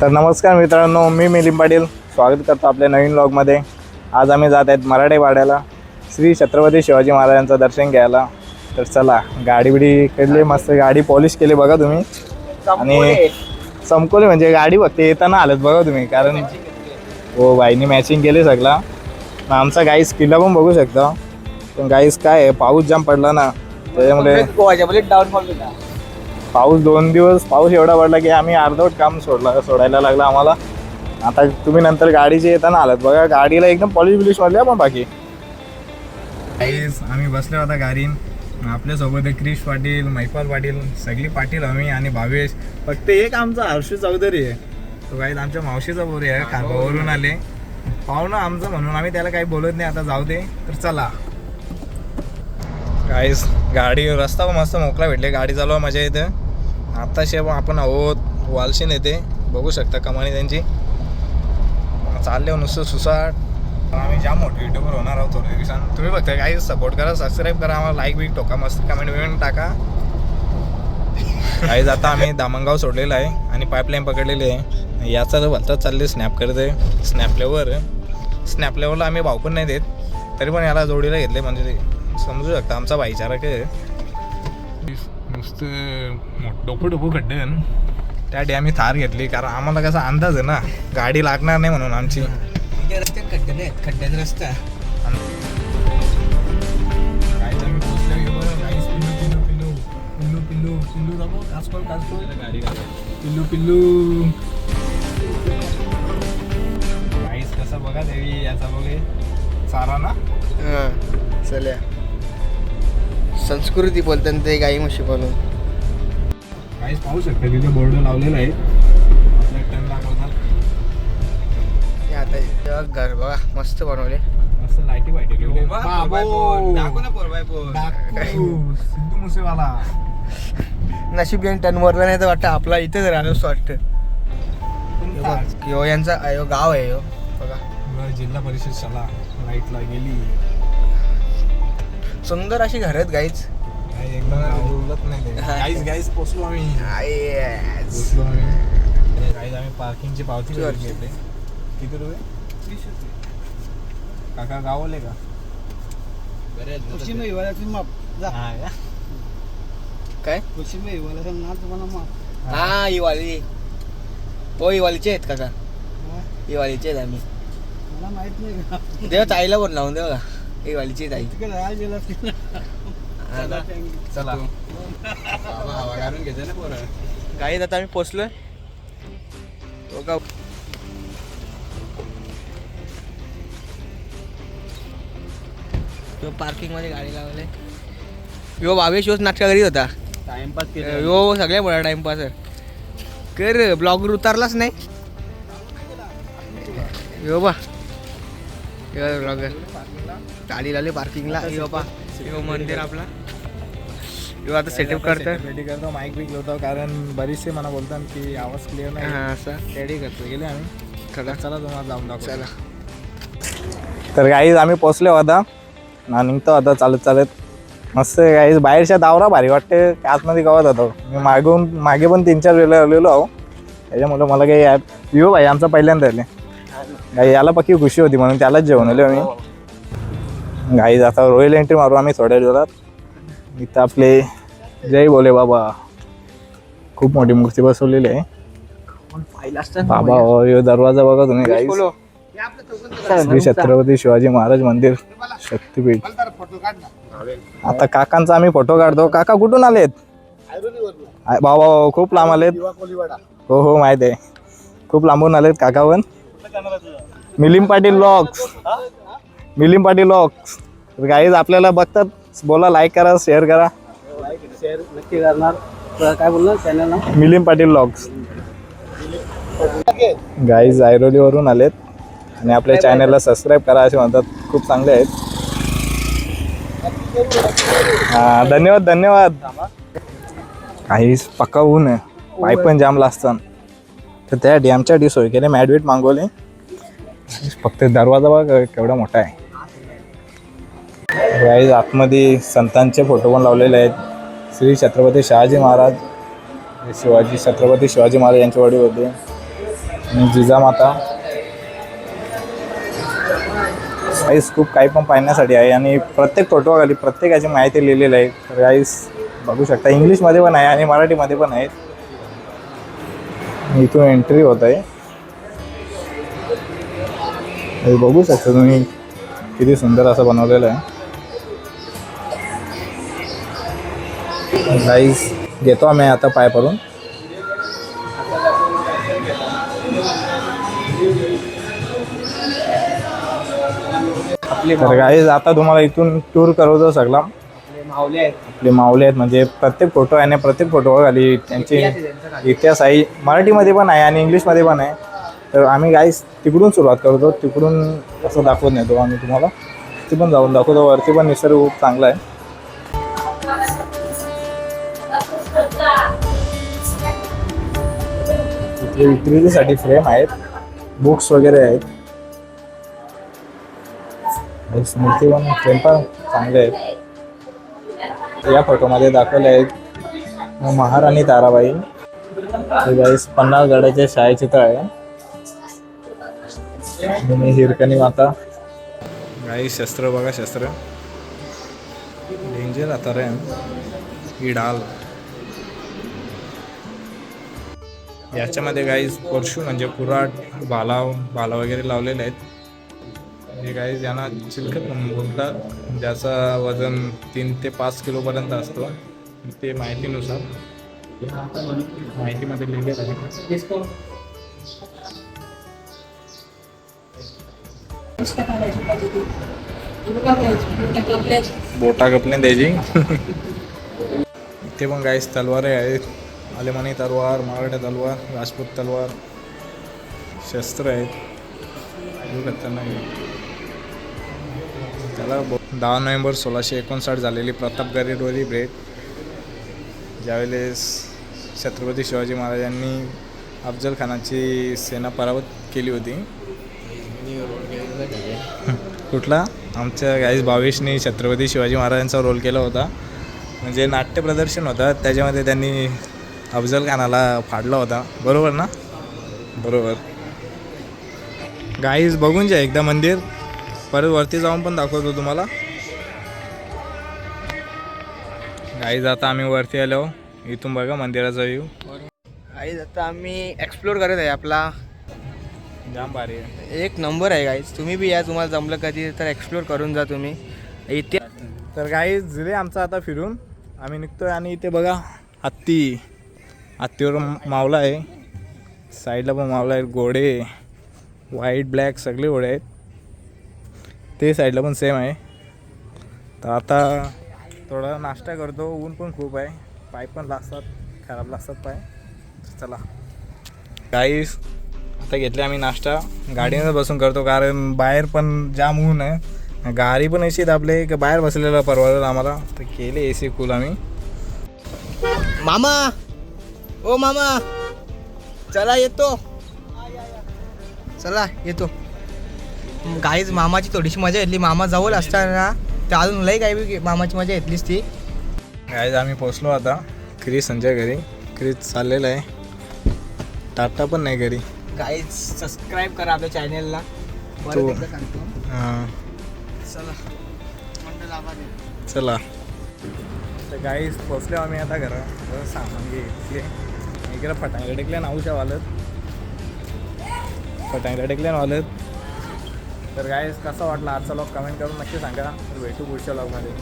तर नमस्कार मित्रांनो मी मिलिंद पाटील. स्वागत करतो आपल्या नवीन ब्लॉगमध्ये आज आम्ही जात आहेत मराठे वाड्याला. श्री छत्रपती शिवाजी महाराजांचं दर्शन घ्यायला. तर चला गाडी बिडी केली मस्त गाडी पॉलिश केली बघा तुम्ही. आणि संपवली. म्हणजे गाडी बघते येताना आलं बघा तुम्ही कारण हो बाईनी मॅचिंग केली सगळा. आमचा गाईस किल्ला पण बघू शकता. पण गाईस काय आहे पाऊस जाम पडला ना. त्याच्यामुळे पाऊस दोन दिवस पाऊस एवढा पडला की आम्ही अर्धवट काम सोडला सोडायला लागला आम्हाला. आता तुम्ही नंतर गाडीचे येताना आलात बघा गाडीला एकदम पॉलिश बिलिश मारली आपण बाकी. आम्ही बसलो होता गाडीन आपल्यासोबत आहे क्रिश पाटील मैपाल पाटील सगळी पाटील आम्ही आणि भावेश. फक्त एक आमचा हर्षू चौधरी आहे. तो काही आमच्या मावशीचा बोरी आहे खारगावरून आले. पाहुणं आमचं म्हणून आम्ही त्याला काही बोलत नाही आता जाऊ दे. तर चला. गाईस गाडी रस्ता पण मस्त मोकळा भेटले गाडी चालवा मजा येते. आत्ताशी आपण आहोत वालशीन येते बघू शकता कमानी त्यांची. चालले हो नुसतं सुसाट. आम्ही जाम मोठे युट्यूबवर होणार आहोत थोड्या दिवसांत तुम्ही बघता काही सपोर्ट करा सबस्क्राईब करा आम्हाला लाईक बिक टोका मस्त कमेंट बिमेंट टाका. काहीच आता आम्ही दामणगाव सोडलेलं आहे आणि पाईपलाईन पकडलेली आहे. याचा तर भलताच चालले स्नॅप करते. स्नॅप लेवर स्नॅप लेवरला आम्ही भाव पण नाही देत. तरी पण याला जोडीला घेतले म्हणजे ते समजू शकता आमचा भाईचारा काय नुसतं डोकं डोकं खड्डे त्यासाठी आम्ही थार घेतली कारण आम्हाला कसा अंदाज आहे ना गाडी लागणार नाही म्हणून आमची. खड्डे नाही खड्ड्यात रस्ता काहीच पिल्लू पिल्लू कसं बघा देवी याचा बघे. चारा ना? चल्या संस्कृती बोलतात ते गाई म्हशी म्हणून काहीच पाहू शकता तिथे बोर्ड लावलेला आहे. आता तेव्हा घर बघा मस्त बनवले. मस्त लाईटी वाईटी ठेवले दाखव सिद्धू मुसेवाला. नशीब यांनी टन वरला नाही तर वाटतं आपला इथेच राहणं असं वाटतं. बघ, यो यांचा यो गाव आहे यो. बघा. जिल्हा परिषद शाळा. लाईटला गेली. सुंदर अशी घर आहेत गाईच गाईस पोचलो आम्ही. पोचलो आम्ही. आम्ही पार्किंगची पावती घेतली. किती रुपये? काका गावले का? हा का? काय? हा. हिवाली हो हिवालीचे आहेत काका. हिवालीचे आहेत आम्ही. देव ताईला पण लावून देऊ का? हा ना. चला. गाईत आता आम्ही पोचलोय. तो का पार्किंगमध्ये गाडी लावले. यो भावेश योच नाटका करीत होता. टाइमपास यो सगळ्या मोठा टाइमपास कर ब्लॉगर उतारलाच नाही. यो बा. ब्लॉगर गाडी लावली पार्किंगला यो बा यो मंदिर आपला. यो आता सेटअप करतं रेडी करतो. माईक बिक लावतो कारण बरेचसे मला बोलतात की आवाज क्लिअर नाही. हा असं. रेडी करतो. गेले आम्ही. चला. चला तुम्हाला जाऊन दाखव चला. तर गाईज आम्ही पोचलो आता. ना निघतो आता चालत चालत. मस्त गाईज बाहेरच्या दावरा भारी वाटते आतमध्ये गावात होतो. मी मागून मागे पण तीन चार वेळेला आलेलो आहो. त्याच्यामुळे मला काही ॲप विवो भाई आमचा पहिल्यांदा आले. गाई याला पक्की खुशी होती म्हणून त्यालाच जेवण आलो आम्ही. गाईज आता रॉयल एंट्री मारू आम्ही थोड्या दिवसात. इथं आपले जय बोले बाबा. खूप मोठी मूर्ती बसवलेली आहे. बाबा हो, दरवाजा बघा तुम्ही गाईज श्री छत्रपती शिवाजी महाराज मंदिर शक्तीपीठ. आता काकांचा आम्ही फोटो काढतो. काका कुठून आलेत? बाबा खूप लांब आलेत. हो हो माहीत आहे. खूप लांबून आलेत काका पण. Milind Patil vlogs Milind Patil vlogs guys आपल्याला बघतात. बोला लाईक करा शेअर करा. नक्की करणार. काय बोलणार चॅनल ना मिलिम पाटील लॉक्स गाईज ऐरोलीवरून आलेत. आणि आपल्या चॅनलला सबस्क्राईब करा असे म्हणतात. खूप चांगले आहेत. हा धन्यवाद धन्यवाद. काहीच पक्का ऊन आहे. पाय पण जामला असतात तर त्यासाठी आमच्यासाठी सोय केली मॅडवेट मागवले. फक्त दरवाजा बघा केवढा मोठा आहे. गाईज आतमध्ये संतांचे फोटो पण लावलेले आहेत. श्री छत्रपती शहाजी महाराज शिवाजी छत्रपती शिवाजी महाराज यांचे वडील होते आणि जिजामाता गाईस खूप काही पण पाहण्यासाठी आहे आणि प्रत्येक फोटोखाली प्रत्येकाची माहिती लिहिलेली आहे. तर गाईस बघू शकता इंग्लिशमध्ये पण आहे आणि मराठीमध्ये पण आहे इथून एंट्री होत आहे. बघू शकता तुम्ही किती सुंदर असं बनवलेलं आहे. गाईज घेतो आम्ही आता पाय पडून तर गाईज आता तुम्हाला इथून टूर करवतो सगळा. माऊले आहेत आपले माऊले आहेत म्हणजे प्रत्येक फोटो आहे ना प्रत्येक फोटो खाली त्यांचे इतिहास आहे. मराठीमध्ये पण आहे आणि इंग्लिशमध्ये पण आहे. तर आम्ही गाईस तिकडून सुरुवात करतो. तिकडून असं दाखवत नेतो आम्ही तुम्हाला. ती पण जाऊन दाखवतो. वरती पण निसर्ग खूप चांगला आहे. जे विक्रीसाठी फ्रेम आहेत. बुक्स वगैरे आहेत. मूर्ती पण फ्रेम पण चांगले आहेत. या फोटोमध्ये दाखवले आहेत. महाराणी ताराबाई. हे गाईस पन्हाळगडाचे छायाचित्र आहे. आणि हिरकणी माता. गाई शस्त्र बघा शस्त्र. डेंजर आता रे. ही डाल. याच्यामध्ये गाईज परशू म्हणजे कुराट भाला भाला वगैरे लावलेले आहेत. हे गाईज यांना चिलखत बोलतात. म्हणजे ज्याचं वजन तीन ते पाच किलोपर्यंत असतो. ते माहितीनुसार. माहितीमध्ये लिहिले आहे. बोटा कपने द्यायची इथे पण गाईस तलवारे आहेत. अलेमानी तलवार मराठा तलवार राजपूत तलवार शस्त्र आहेत. त्याला ब- दहा नोव्हेंबर सोळाशे एकोणसाठ झालेली प्रतापगडवरी भेट. ज्यावेळेस छत्रपती शिवाजी महाराजांनी अफजल खानाची सेना पराभूत केली होती. कुठला? आमच्या गाईस भावेशनी छत्रपती शिवाजी महाराजांचा रोल केला होता. म्हणजे नाट्य प्रदर्शन होतं. त्याच्यामध्ये त्यांनी अफजल खानाला फाडला होता. बरोबर ना? बरोबर. गाईज बघून जा एकदा मंदिर. परत वरती जाऊन पण दाखवतो तुम्हाला. गाईज आता आम्ही वरती आलो. इथून बघा मंदिराचा व्ह्यू गाईज आता आम्ही एक्सप्लोर करत आहे आपला. जाम भारी एक नंबर आहे गाईज तुम्ही बी या तुम्हाला जमलं कधी तर एक्सप्लोर करून जा तुम्ही. इथे तर काही जिले आमचा आता फिरून. आम्ही निघतोय आणि इथे बघा हत्ती. आत्तीवर मावला आहे. साईडला पण मावला आहे घोडे व्हाईट ब्लॅक सगळे घोडे आहेत. ते साईडला पण सेम आहे. तर आता थोडा नाश्ता करतो. ऊन पण खूप आहे. पाय पण लागतात खराब लागतात पाय. चला. काहीच आता घेतले आम्ही नाश्ता. गाडीनं बसून करतो कारण बाहेर पण जाम ऊन आहे. गाडी पण अशी दाबले की बाहेर बसलेलं परवडलं आम्हाला. तर केले ए सी कूल आम्ही. मामा! ओ मामा चला येतो. चला येतो. गाईज मामाची थोडीशी मजा घेतली मामा जवळ असताना तर अजून लई काही मामाची मजा घेतलीच ती. गाईज आम्ही पोचलो आता. क्रिस संजय घरी. क्रिस चाललेलं आहे. टाटा पण नाही घरी. गाईज सबस्क्राईब करा आपल्या चॅनेलला हां. चला. तर गाईज पोचलो आम्ही आता घरा सामान घेतले. इकडे फटांगडे टेकले नाऊच्या वालत. फटांगडे टेकले वालत. तर गायस कसा वाटला आजचा लॉग कमेंट करून नक्की सांगा. तर भेटू पुढच्या लॉगमध्ये